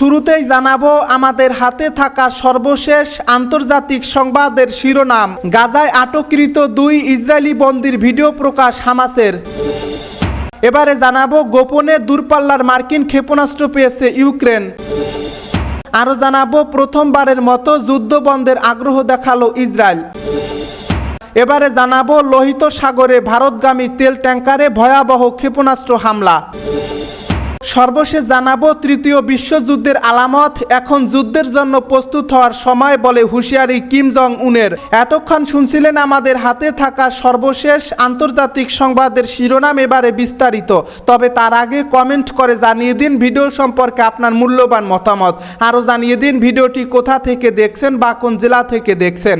শুরুতেই জানাব, আমাদের হাতে থাকা সর্বশেষ আন্তর্জাতিক সংবাদের শিরোনাম, গাজায় আটককৃত দুই ইসরায়েলি বন্দির ভিডিও প্রকাশ হামাসের। এবারে জানাব, গোপনে দূরপাল্লার মার্কিন ক্ষেপণাস্ত্র পেয়েছে ইউক্রেন। আরও জানাব, প্রথমবারের মতো যুদ্ধ বন্ধের আগ্রহ দেখাল ইসরায়েল। এবারে জানাব, লোহিত সাগরে ভারতগামী তেল ট্যাঙ্কারে ভয়াবহ ক্ষেপণাস্ত্র হামলা। সর্বশেষ জানাব, তৃতীয় বিশ্বযুদ্ধের আলামত। এখন যুদ্ধের জন্য প্রস্তুত হওয়ার সময় বলে হুঁশিয়ারি কিম জং উনের এতক্ষণ শুনছিলেন আমাদের হাতে থাকা সর্বশেষ আন্তর্জাতিক সংবাদের শিরোনাম এবারে বিস্তারিত। তবে তার আগে কমেন্ট করে জানিয়ে দিন ভিডিও সম্পর্কে আপনার মূল্যবান মতামত। আরও জানিয়ে দিন ভিডিওটি কোথা থেকে দেখছেন বা কোন জেলা থেকে দেখছেন।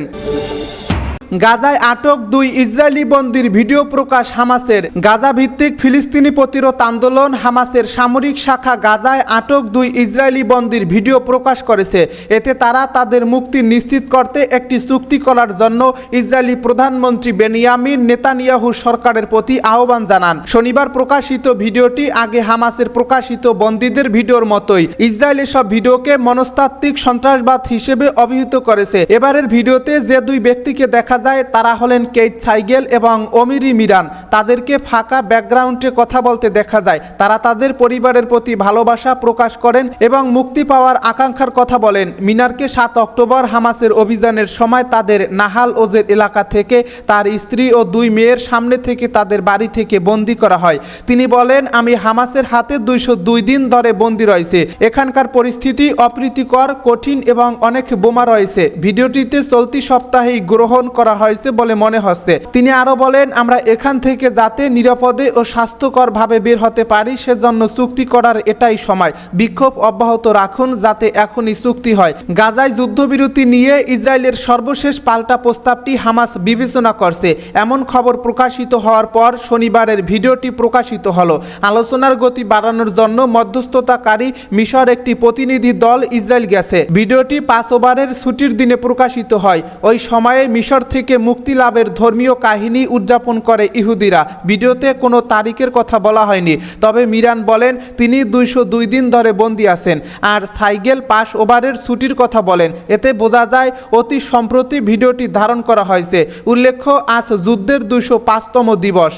গাজায় আটক দুই ইসরায়েলি বন্দির ভিডিও প্রকাশ হামাসের। গাজা ভিত্তিক ফিলিস্তিনি প্রতিরোধ আন্দোলন হামাসের সামরিক শাখা গাজায় আটক দুই ইসরায়েলি বন্দির ভিডিও প্রকাশ করেছে। এতে তারা তাদের মুক্তি নিশ্চিত করতে একটি চুক্তি করার জন্য ইসরায়েলি প্রধানমন্ত্রী বেনিয়ামিন নেতানিয়াহু সরকারের প্রতি আহ্বান জানান। শনিবার প্রকাশিত ভিডিওটি আগে হামাসের প্রকাশিত বন্দীদের ভিডিওর মতোই। ইসরায়েলের সব ভিডিওকে মনস্তাত্ত্বিক সন্ত্রাসবাদ হিসেবে অভিহিত করেছে। এবারের ভিডিওতে যে দুই ব্যক্তিকে দেখা যায়, তারা হলেন কেইট সাইগেল এবং অমিরি মিরান। তাদেরকে ফাঁকা ব্যাকগ্রাউন্ডে কথা বলতে দেখা যায়। তারা তাদের পরিবারের প্রতি ভালোবাসা প্রকাশ করেন এবং মুক্তি পাওয়ার আকাঙ্ক্ষার কথা বলেন। মিনারকে সাত অক্টোবর হামাসের অভিযানের সময় তাদের নাহাল ওজের এলাকা থেকে তার স্ত্রী ও দুই মেয়ের সামনে থেকে তাদের বাড়ি থেকে বন্দি করা হয়। তিনি বলেন, আমি হামাসের হাতে দুইশো দুই দিন ধরে বন্দি রয়েছে। এখানকার পরিস্থিতি অপ্রীতিকর, কঠিন এবং অনেক বোমা রয়েছে। ভিডিওটিতে চলতি সপ্তাহেই গ্রহণ করা হয়েছে বলে মনে হচ্ছে। তিনি আরও বলেন, আমরা এখান থেকে যাতে নিরাপদে ও স্বাস্থ্যকরভাবে বের হতে পারি, সেজন্য চুক্তি করার এটাই সময়। বিক্ষোভ অব্যাহত রাখুন যাতে এখনই চুক্তি হয়। গাজায় যুদ্ধবিরতি নিয়ে ইসরায়েলের সর্বশেষ পাল্টা প্রস্তাবটি হামাস বিবেচনা করছে। এমন খবর প্রকাশিত হওয়ার পর শনিবারের ভিডিওটি প্রকাশিত হলো। আলোচনার গতি বাড়ানোর জন্য মধ্যস্থতাকারী মিশর একটি প্রতিনিধি দল ইসরায়েল গেছে। ভিডিওটি পাঁচ ওভারের ছুটির দিনে প্রকাশিত হয়। ওই সময়ে মিশর থেকে মুক্তি লাভের ধর্মীয় কাহিনী উদযাপন করে ইহুদিরা। ভিডিওতে কোনো তারিখের কথা বলা হয়নি, তবে মিরান বলেন, তিনি দুইশো দুই দিন ধরে বন্দী আছেন আর সাইকেল পাস ওভারের ছুটির কথা বলেন। এতে বোঝা যায়, অতি সম্প্রতি ভিডিওটি ধারণ করা হয়েছে। উল্লেখ্য, আজ যুদ্ধের দুইশো পাঁচতম দিবস।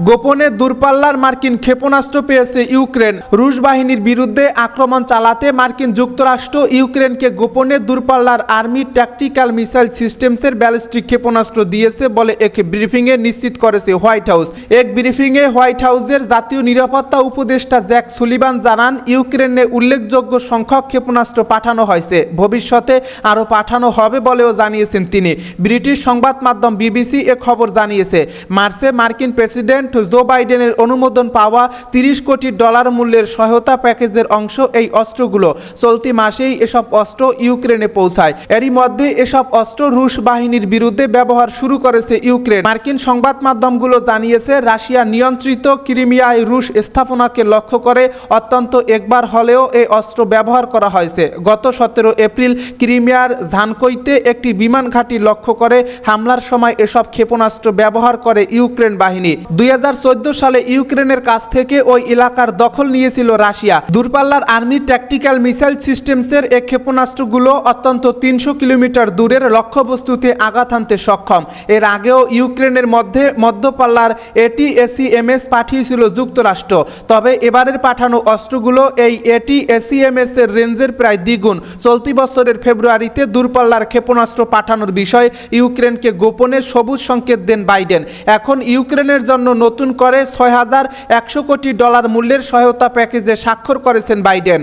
গোপনে দূরপাল্লার মার্কিন ক্ষেপণাস্ত্র পেয়েছে ইউক্রেন। রুশ বাহিনীর বিরুদ্ধে আক্রমণ চালাতে মার্কিন যুক্তরাষ্ট্র ইউক্রেনকে গোপনে দূরপাল্লার আর্মি ট্যাকটিক্যাল মিসাইল সিস্টেমসের ব্যালিস্টিক ক্ষেপণাস্ত্র দিয়েছে বলে এক ব্রিফিংয়ে নিশ্চিত করেছে হোয়াইট হাউস। এক ব্রিফিংয়ে হোয়াইট হাউসের জাতীয় নিরাপত্তা উপদেষ্টা জ্যাক সুলিভান জানান, ইউক্রেনে উল্লেখযোগ্য সংখ্যক ক্ষেপণাস্ত্র পাঠানো হয়েছে। ভবিষ্যতে আরও পাঠানো হবে বলেও জানিয়েছেন তিনি। ব্রিটিশ সংবাদ মাধ্যম বিবিসি এ খবর জানিয়েছে। মার্চে মার্কিন প্রেসিডেন্ট জো বাইডেনের অনুমোদন পাওয়া তিরিশ কোটি ডলার মূল্যের সহায়তা প্যাকেজের অংশ এই অস্ত্রগুলো। চলতি মাসেই এসব অস্ত্র ইউক্রেনে পৌঁছায়। এরই মধ্যে এসব অস্ত্র রুশ বাহিনীর বিরুদ্ধে ব্যবহার শুরু করেছে ইউক্রেন। মার্কিন সংবাদ মাধ্যমগুলো জানিয়েছে, রাশিয়া নিয়ন্ত্রিত ক্রিমিয়ায় রুশ স্থাপনাকে লক্ষ্য করে অত্যন্ত একবার হলেও এই অস্ত্র ব্যবহার করা হয়েছে। গত সতেরো এপ্রিল ক্রিমিয়ার ঝানকইতে একটি বিমান ঘাঁটি লক্ষ্য করে হামলার সময় এসব ক্ষেপণাস্ত্র ব্যবহার করে ইউক্রেন বাহিনী। দুই সালে ইউক্রেনের কাছ থেকে ওই এলাকার দখল নিয়েছিল রাশিয়া। দূরপাল্লার আর্মি ট্যাকটিক্যাল মিসাইল সিস্টেমসের এই ক্ষেপণাস্ত্রগুলো অত্যন্ত তিনশো কিলোমিটার দূরের লক্ষ্যবস্তুতে আঘাত হানতে সক্ষম। এর আগেও ইউক্রেনের মধ্যে মধ্যপাল্লার এটিএসিএমএস পাঠিয়েছিল যুক্তরাষ্ট্র। তবে এবারের পাঠানো অস্ত্রগুলো এই এটিএসিএমএস এর রেঞ্জের প্রায় দ্বিগুণ। চলতি বছরের ফেব্রুয়ারিতে দূরপাল্লার ক্ষেপণাস্ত্র পাঠানোর বিষয়ে ইউক্রেনকে গোপনে সবুজ সংকেত দেন বাইডেন। এখন ইউক্রেনের জন্য নতুন করে ছয় হাজার একশো কোটি ডলার মূল্যের সহায়তা প্যাকেজে স্বাক্ষর করেছেন বাইডেন।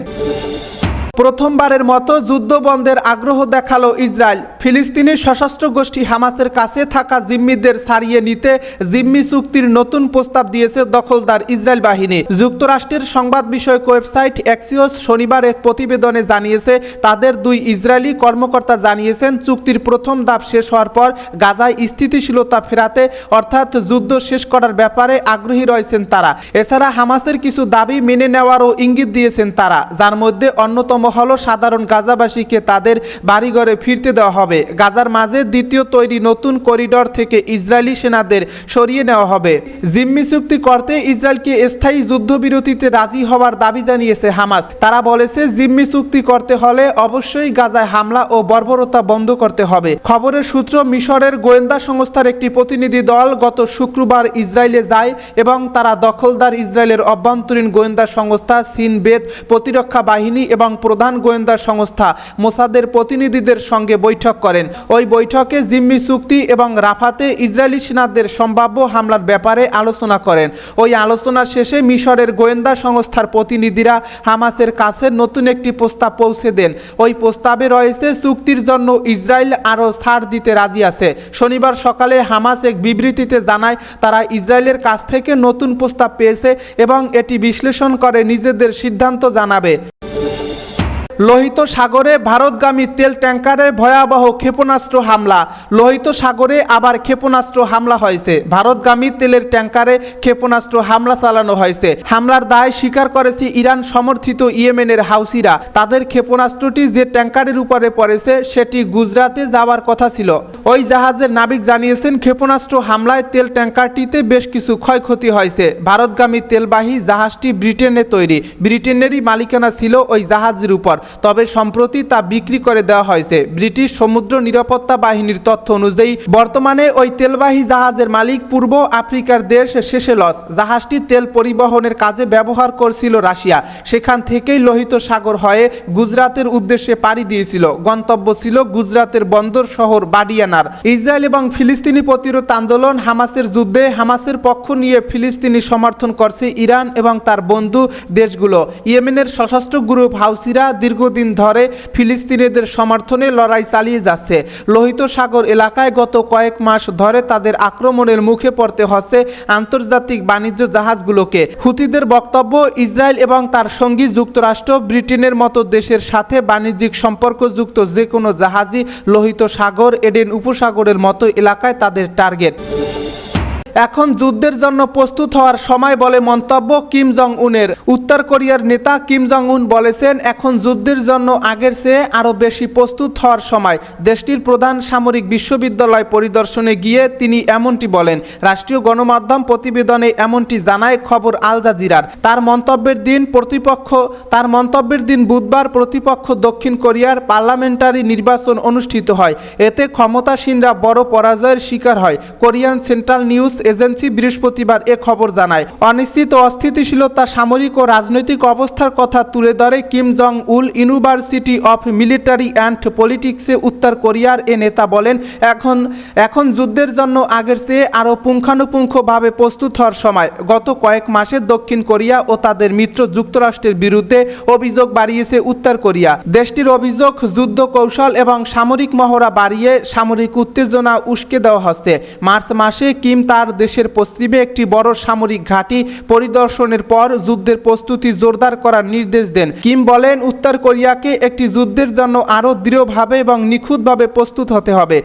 প্রথমবারের মতো যুদ্ধ বন্ধের আগ্রহ দেখাল ইসরায়েল। ফিলিস্তিনি সশস্ত্র গোষ্ঠী হামাসের কাছে থাকা জিম্মিদের সারিয়ে নিতে জিম্মি চুক্তির নতুন প্রস্তাব দিয়েছে দখলদার ইসরায়েল বাহিনী। যুক্তরাষ্ট্রের সংবাদ বিষয়ক ওয়েবসাইট অ্যাক্সিওস শনিবার এক প্রতিবেদনে জানিয়েছে, তাদের দুই ইসরায়েলি কর্মকর্তা জানিয়েছেন, চুক্তির প্রথম ধাপ শেষ হওয়ার পর গাজায় স্থিতিশীলতা ফেরাতে, অর্থাৎ যুদ্ধ শেষ করার ব্যাপারে আগ্রহী রয়েছেন তারা। এছাড়া হামাসের কিছু দাবি মেনে নেওয়ারও ইঙ্গিত দিয়েছেন তারা, যার মধ্যে অন্যতম হলো সাধারণ গাজাবাসীকে তাদের বাড়িঘরে ফিরতে দেওয়া হবে। গাজার মাঝে দ্বিতীয় তৈরি নতুন করিডর থেকে ইসরায়েলি সেনাদের সরিয়ে নেওয়া হবে। জিম্মি চুক্তি করতে ইসরায়েলকে স্থায়ী যুদ্ধবিরতিতে রাজি হওয়ার দাবি জানিয়েছে হামাস। তারা বলেছে, জিম্মি চুক্তি করতে হলে অবশ্যই গাজায় হামলা ও বর্বরতা বন্ধ করতে হবে। খবরের সূত্র, মিশরের গোয়েন্দা সংস্থার একটি প্রতিনিধি দল গত শুক্রবার ইসরায়েলে যায় এবং তারা দখলদার ইসরায়েলের অভ্যন্তরীণ গোয়েন্দা সংস্থা সিনবেদ প্রতিরক্ষা বাহিনী এবং প্রধান গোয়েন্দা সংস্থা মোসাদের প্রতিনিধিদের সঙ্গে বৈঠক করেন। ওই বৈঠকে জিম্মি চুক্তি এবং রাফাতে ইসরায়েলি সেনাদের সম্ভাব্য হামলার ব্যাপারে আলোচনা করেন। ওই আলোচনা শেষে মিশরের গোয়েন্দা সংস্থার প্রতিনিধিরা হামাসের কাছে নতুন একটি প্রস্তাব পৌঁছে দেন। ওই প্রস্তাবে রয়েছে, চুক্তির জন্য ইসরায়েল আরও ছাড় দিতে রাজি আছে। শনিবার সকালে হামাস এক বিবৃতিতে জানায়, তারা ইসরায়েলের কাছ থেকে নতুন প্রস্তাব পেয়েছে এবং এটি বিশ্লেষণ করে নিজেদের সিদ্ধান্ত জানাবে। লোহিত সাগরে ভারতগামী তেল ট্যাঙ্কারে ভয়াবহ ক্ষেপণাস্ত্র হামলা। লোহিত সাগরে আবার ক্ষেপণাস্ত্র হামলা হয়েছে। ভারতগামী তেলের ট্যাঙ্কারে ক্ষেপণাস্ত্র হামলা চালানো হয়েছে। হামলার দায় স্বীকার করেছে ইরান সমর্থিত ইয়েমেনের হাউসিরা। তাদের ক্ষেপণাস্ত্রটি যে ট্যাঙ্কারের উপরে পড়েছে, সেটি গুজরাতে যাওয়ার কথা ছিল। ওই জাহাজের নাবিক জানিয়েছেন, ক্ষেপণাস্ত্র হামলায় তেল ট্যাঙ্কারটিতে বেশ কিছু ক্ষয়ক্ষতি হয়েছে। ভারতগামী তেলবাহী জাহাজটি ব্রিটেনে তৈরি। ব্রিটেনেরই মালিকানা ছিল ওই জাহাজের উপর। তবে সম্প্রতি তা বিক্রি করে দেওয়া হয়েছে। ব্রিটিশ সমুদ্র নিরাপত্তা বাহিনীর তথ্য অনুযায়ী, বর্তমানে ওই তেলবাহী জাহাজের মালিক পূর্ব আফ্রিকার দেশ সেশেলস জাহাজটি তেল পরিবহনের কাজে ব্যবহার করছিল রাশিয়া। সেখান থেকেই লোহিত সাগর হয়ে গুজরাতের উদ্দেশ্যে পাড়ি দিয়েছিল। গন্তব্য ছিল গুজরাতের বন্দর শহর বাডিয়ানার। ইসরায়েল এবং ফিলিস্তিনি প্রতিরোধ আন্দোলন হামাসের যুদ্ধে হামাসের পক্ষ নিয়ে ফিলিস্তিনি সমর্থন করছে ইরান এবং তার বন্ধু দেশগুলো। ইয়েমেনের সশস্ত্র গ্রুপ হাউসিরা দীর্ঘদিন ধরে ফিলিস্তিনিদের সমর্থনে লড়াই চালিয়ে যাচ্ছে। লোহিত সাগর এলাকায় গত কয়েক মাস ধরে তাদের আক্রমণের মুখে পড়তে হচ্ছে আন্তর্জাতিক বাণিজ্য জাহাজগুলোকে। হুতিদের বক্তব্য, ইসরায়েল এবং তার সঙ্গী যুক্তরাষ্ট্র ব্রিটেনের মতো দেশের সাথে বাণিজ্যিক সম্পর্কযুক্ত যে কোনো জাহাজই লোহিত সাগর, এডেন উপসাগরের মতো এলাকায় তাদের টার্গেট। এখন যুদ্ধের জন্য প্রস্তুত হওয়ার সময় বলে মন্তব্য কিম জং উনের উত্তর কোরিয়ার নেতা কিম জং উন বলেছেন, এখন যুদ্ধের জন্য আগের চেয়ে আরও বেশি প্রস্তুত হওয়ার সময়। দেশটির প্রধান সামরিক বিশ্ববিদ্যালয় পরিদর্শনে গিয়ে তিনি এমনটি বলেন, রাষ্ট্রীয় গণমাধ্যম প্রতিবেদনে এমনটি জানায় খবর আল জাজিরার। তার মন্তব্যের দিন প্রতিপক্ষ, তার মন্তব্যের দিন বুধবার প্রতিপক্ষ দক্ষিণ কোরিয়ার পার্লামেন্টারি নির্বাচন অনুষ্ঠিত হয়। এতে ক্ষমতাসীনরা বড় পরাজয়ের শিকার হয়। কোরিয়ান সেন্ট্রাল নিউজ এজেন্সি বৃহস্পতিবার এ খবর জানায়। অনিশ্চিত অস্থিতিশীলতা, সামরিক ও রাজনৈতিক অবস্থার কথা তুলে ধরে Kim Jong Un university of military and পলিটিক্সে উত্তর কোরিয়ার এ নেতা বলেন, এখন এখন যুদ্ধের জন্য আগের চেয়ে আরও পুঙ্খানুপুঙ্খভাবে প্রস্তুত হওয়ার সময়। গত কয়েক মাসে দক্ষিণ কোরিয়া ও তাদের মিত্র যুক্তরাষ্ট্রের বিরুদ্ধে অভিযোগ বাড়িয়েছে উত্তর কোরিয়া। দেশটির অভিযোগ যুদ্ধ কৌশল এবং সামরিক মহড়া বাড়িয়ে সামরিক উত্তেজনা উস্কে দেওয়া হচ্ছে। মার্চ মাসে কিম তার দেশের পশ্চিমে একটি বড় সামরিক ঘাঁটি পরিদর্শনের পর যুদ্ধের প্রস্তুতি জোরদার করার নির্দেশ দেন। কিম বলেন, উত্তর কোরিয়াকে একটি যুদ্ধের জন্য আরও দৃঢ়ভাবে এবং নিখুঁতভাবে প্রস্তুত হতে হবে।